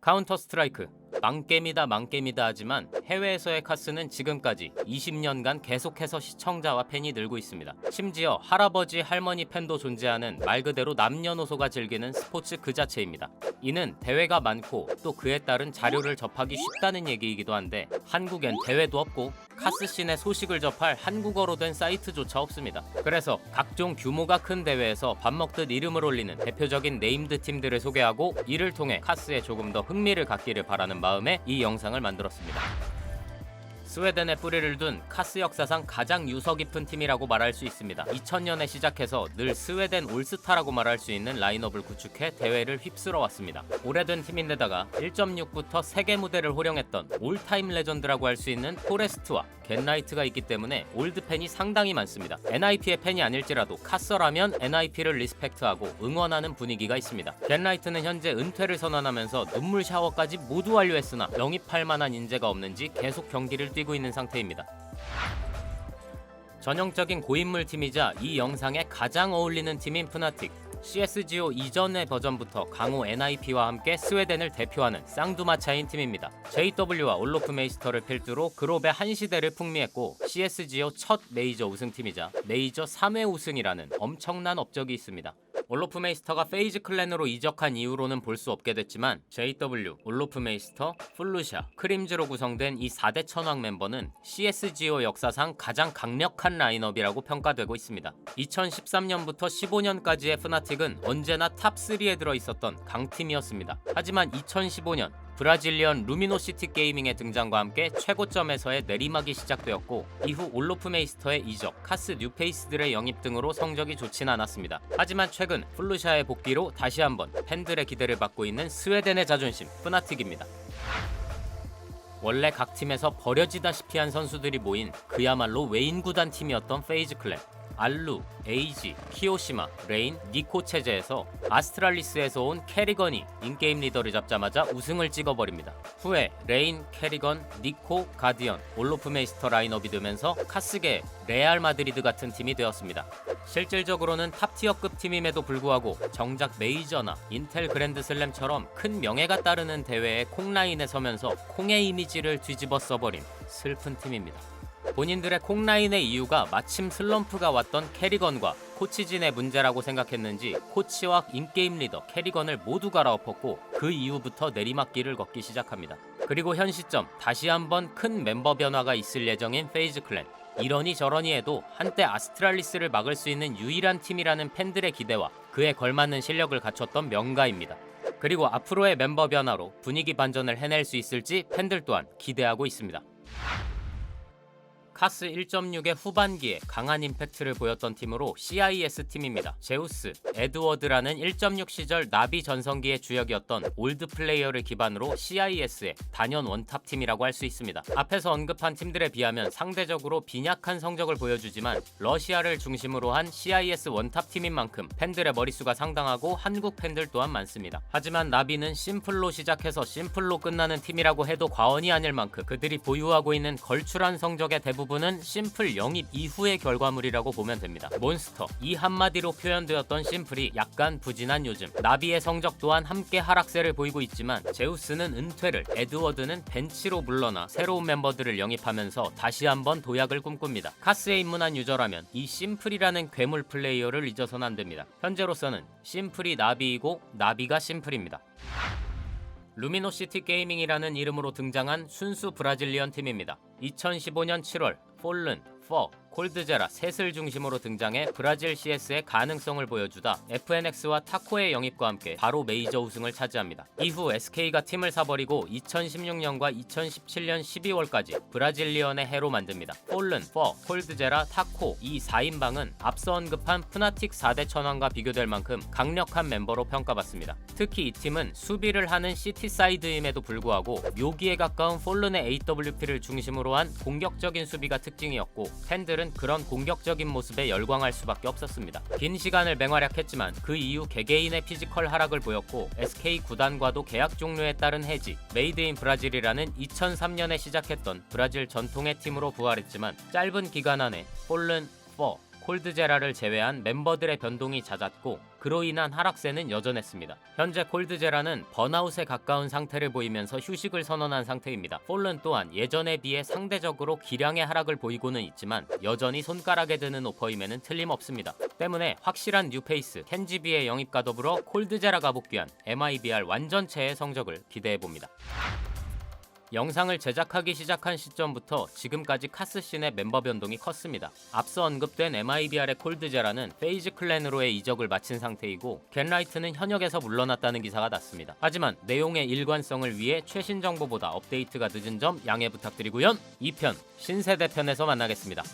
카운터 스트라이크 망게임이다 망게임이다 하지만 해외에서의 카스는 지금까지 20년간 계속해서 시청자와 팬이 늘고 있습니다. 심지어 할아버지 할머니 팬도 존재하는 말 그대로 남녀노소가 즐기는 스포츠 그 자체입니다. 이는 대회가 많고 또 그에 따른 자료를 접하기 쉽다는 얘기이기도 한데 한국엔 대회도 없고 카스씬의 소식을 접할 한국어로 된 사이트조차 없습니다. 그래서 각종 규모가 큰 대회에서 밥 먹듯 이름을 올리는 대표적인 네임드 팀들을 소개하고 이를 통해 카스에 조금 더 흥미를 갖기를 바라는 마음에 이 영상을 만들었습니다. 스웨덴에 뿌리를 둔 카스 역사상 가장 유서 깊은 팀이라고 말할 수 있습니다. 2000년에 시작해서 늘 스웨덴 올스타라고 말할 수 있는 라인업을 구축해 대회를 휩쓸어 왔습니다. 오래된 팀인데다가 1.6부터 세계 무대를 호령했던 올타임 레전드라고 할 수 있는 포레스트와 겟나이트가 있기 때문에 올드 팬이 상당히 많습니다. NIP의 팬이 아닐지라도 카서라면 NIP를 리스펙트하고 응원하는 분위기가 있습니다. 겟나이트는 현재 은퇴를 선언하면서 눈물 샤워까지 모두 완료했으나 영입할 만한 인재가 없는지 계속 경기를 뛰고 있는 상태입니다. 전형적인 고인물 팀이자 이 영상에 가장 어울리는 팀인 푸나틱. CSGO 이전의 버전부터 강호 NIP와 함께 스웨덴을 대표하는 쌍두마차인 팀입니다. JW와 올로프 메이스터를 필두로 그룹의 한 시대를 풍미했고 CSGO 첫 메이저 우승팀이자 메이저 3회 우승이라는 엄청난 업적이 있습니다. 올로프 메이스터가 페이즈 클랜으로 이적한 이후로는 볼 수 없게 됐지만 JW, 올로프 메이스터, 플루샤, 크림즈로 구성된 이 4대 천왕 멤버는 CSGO 역사상 가장 강력한 라인업이라고 평가되고 있습니다. 2013년부터 15년까지의 프나틱은 언제나 탑3에 들어 있었던 강팀이었습니다. 하지만 2015년 브라질리언 루미노시티 게이밍의 등장과 함께 최고점에서의 내리막이 시작되었고 이후 올로프 메이스터의 이적, 카스 뉴페이스들의 영입 등으로 성적이 좋진 않았습니다. 하지만 최근 플루샤의 복귀로 다시 한번 팬들의 기대를 받고 있는 스웨덴의 자존심, 프나틱입니다. 원래 각 팀에서 버려지다시피 한 선수들이 모인 그야말로 외인 구단 팀이었던 페이즈 클랜. 알루, 에이지, 키오시마, 레인, 니코 체제에서 아스트랄리스에서 온 캐리건이 인게임 리더를 잡자마자 우승을 찍어버립니다. 후에 레인, 캐리건, 니코, 가디언, 올로프메이스터 라인업이 되면서 카스계, 레알 마드리드 같은 팀이 되었습니다. 실질적으로는 탑티어급 팀임에도 불구하고 정작 메이저나 인텔 그랜드 슬램처럼 큰 명예가 따르는 대회에 콩라인에 서면서 콩의 이미지를 뒤집어 써버린 슬픈 팀입니다. 본인들의 콩라인의 이유가 마침 슬럼프가 왔던 캐리건과 코치진의 문제라고 생각했는지 코치와 인게임 리더 캐리건을 모두 갈아엎었고 그 이후부터 내리막길을 걷기 시작합니다. 그리고 현 시점 다시 한번 큰 멤버 변화가 있을 예정인 페이즈 클랜. 이러니 저러니 해도 한때 아스트랄리스를 막을 수 있는 유일한 팀이라는 팬들의 기대와 그에 걸맞는 실력을 갖췄던 명가입니다. 그리고 앞으로의 멤버 변화로 분위기 반전을 해낼 수 있을지 팬들 또한 기대하고 있습니다. 카스 1.6의 후반기에 강한 임팩트를 보였던 팀으로 CIS 팀입니다. 제우스, 에드워드라는 1.6 시절 나비 전성기의 주역이었던 올드 플레이어를 기반으로 CIS의 단연 원탑 팀이라고 할 수 있습니다. 앞에서 언급한 팀들에 비하면 상대적으로 빈약한 성적을 보여주지만 러시아를 중심으로 한 CIS 원탑 팀인 만큼 팬들의 머릿수가 상당하고 한국 팬들 또한 많습니다. 하지만 나비는 심플로 시작해서 심플로 끝나는 팀이라고 해도 과언이 아닐 만큼 그들이 보유하고 있는 걸출한 성적의 대부분 부분은 심플 영입 이후의 결과물이라고 보면 됩니다. 몬스터 이 한마디로 표현되었던 심플이 약간 부진한 요즘 나비의 성적 또한 함께 하락세를 보이고 있지만 제우스는 은퇴를 에드워드는 벤치로 물러나 새로운 멤버들을 영입하면서 다시 한번 도약을 꿈꿉니다. 카스에 입문한 유저라면 이 심플이라는 괴물 플레이어를 잊어서는 안 됩니다. 현재로서는 심플이 나비이고 나비가 심플입니다. 루미노시티 게이밍이라는 이름으로 등장한 순수 브라질리언 팀입니다. 2015년 7월 폴른, 퍼, 콜드제라 셋을 중심으로 등장해 브라질 CS의 가능성을 보여주다 FNX와 타코의 영입과 함께 바로 메이저 우승을 차지합니다. 이후 SK가 팀을 사버리고 2016년과 2017년 12월까지 브라질리언의 해로 만듭니다. 폴른, 퍼, 콜드제라, 타코 이 4인방은 앞서 언급한 푸나틱 4대 천왕과 비교될 만큼 강력한 멤버로 평가받습니다. 특히 이 팀은 수비를 하는 시티 사이드임에도 불구하고 묘기에 가까운 폴른의 AWP를 중심으로 한 공격적인 수비가 특징이었고 팬들은 그런 공격적인 모습에 열광할 수밖에 없었습니다. 긴 시간을 맹활약했지만 그 이후 개개인의 피지컬 하락을 보였고 SK 구단과도 계약 종료에 따른 해지, 메이드 인 브라질이라는 2003년에 시작했던 브라질 전통의 팀으로 부활했지만 짧은 기간 안에 폴른, 퍼, 콜드제라를 제외한 멤버들의 변동이 잦았고 그로 인한 하락세는 여전했습니다. 현재 콜드제라는 번아웃에 가까운 상태를 보이면서 휴식을 선언한 상태입니다. 폴른 또한 예전에 비해 상대적으로 기량의 하락을 보이고는 있지만 여전히 손가락에 드는 오퍼임에는 틀림없습니다. 때문에 확실한 뉴페이스 켄지비의 영입과 더불어 콜드제라가 복귀한 MIBR 완전체의 성적을 기대해봅니다. 영상을 제작하기 시작한 시점부터 지금까지 카스신의 멤버 변동이 컸습니다. 앞서 언급된 MIBR의 콜드제라는 페이즈 클랜으로의 이적을 마친 상태이고 겐라이트는 현역에서 물러났다는 기사가 났습니다. 하지만 내용의 일관성을 위해 최신 정보보다 업데이트가 늦은 점 양해 부탁드리고요. 2편 신세대 편에서 만나겠습니다.